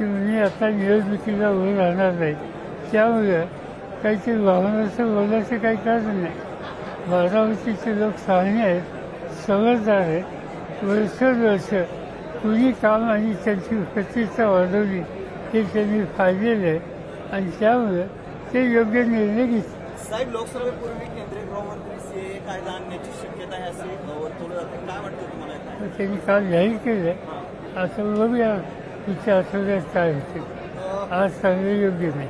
की मी आता निवडणुकीला उभं राहणार नाही त्यामुळे काहीतरी वाहनाचं बोलायचं काही कारण नाही बारामतीचे लोक शहाणे आहेत समजदार आहेत वर्षोवर्ष कुणी काम आणि त्यांची प्रतिष्ठा वाढवली हे त्यांनी पाहिलेलं आहे आणि त्यामुळे ते योग्य निर्णय घेतले साहेब लोकसभेपूर्वी केंद्रीय गृहमंत्री सीए कायदा आणण्याची शक्यता आहे असे वर्तवलं जाते काय वाटतं तुम्हाला त्यांनी काल जाहीर केलं. असं बघूया. तिचे आठवड्यात काय होते आज सांगणे योग्य नाही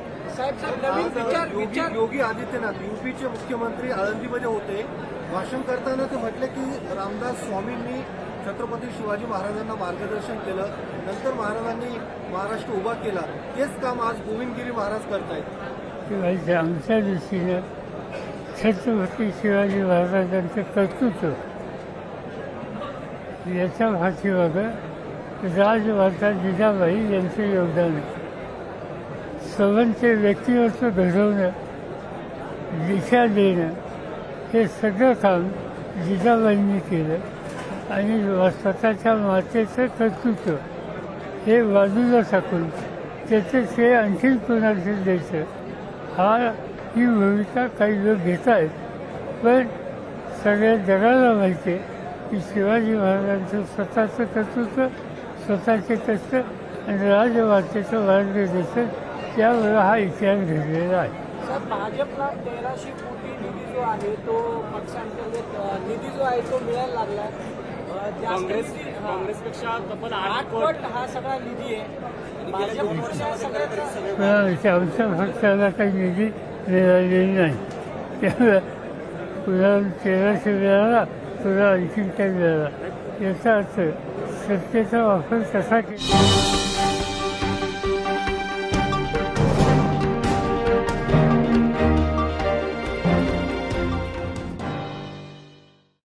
योगी योगी आदित्यनाथ युपीचे मुख्यमंत्री आळंदीमध्ये होते. भाषण करताना ते म्हटले की रामदास स्वामींनी छत्रपती शिवाजी महाराजांना मार्गदर्शन केलं नंतर महाराजांनी महाराष्ट्र उभा केला. तेच काम आज गोविंदगिरी महाराज करतायत. आमच्या दृष्टीनं छत्रपती शिवाजी महाराजांचं कर्तृत्व. याच्या भाषेवर राजमाता जिजाबाई यांचं योगदान. आहे सर्वांचे व्यक्तिमत्व घडवणं दिशा देणं हे सगळं काम जिजाबाईंनी केलं. आणि स्वतःच्या मातेचं कर्तृत्व हे बाजूला टाकून त्याचं श्रेय आणखीन कोणाचे द्यायचं? हा ही भूमिका काही लोक घेत आहेत पण सगळ्या जगाला माहिती आहे की शिवाजी महाराजांचं स्वतःचं कर्तृत्व स्वतःचे कष्ट आणि राजमातेचं मार्गदर्शन त्यामुळे हा इतिहास घडलेला आहे. भाजपला तेराशे कोटी निधी जो आहे तो पक्षांतर्गत अ, निधी जो आहे तो मिळायला लागला काँग्रेस काँग्रेसपेक्षा तब्बल आठ पट हा सगळा निधी आहे. भाजप पक्ष सगळ्यात पण आमच्या पक्षाला काही निधी मिळालेली नाही. त्यामुळे तेराशे मिळाला. पुन्हा आणखी काही मिळाला याचा अर्थ सत्तेचा वापर कसा केला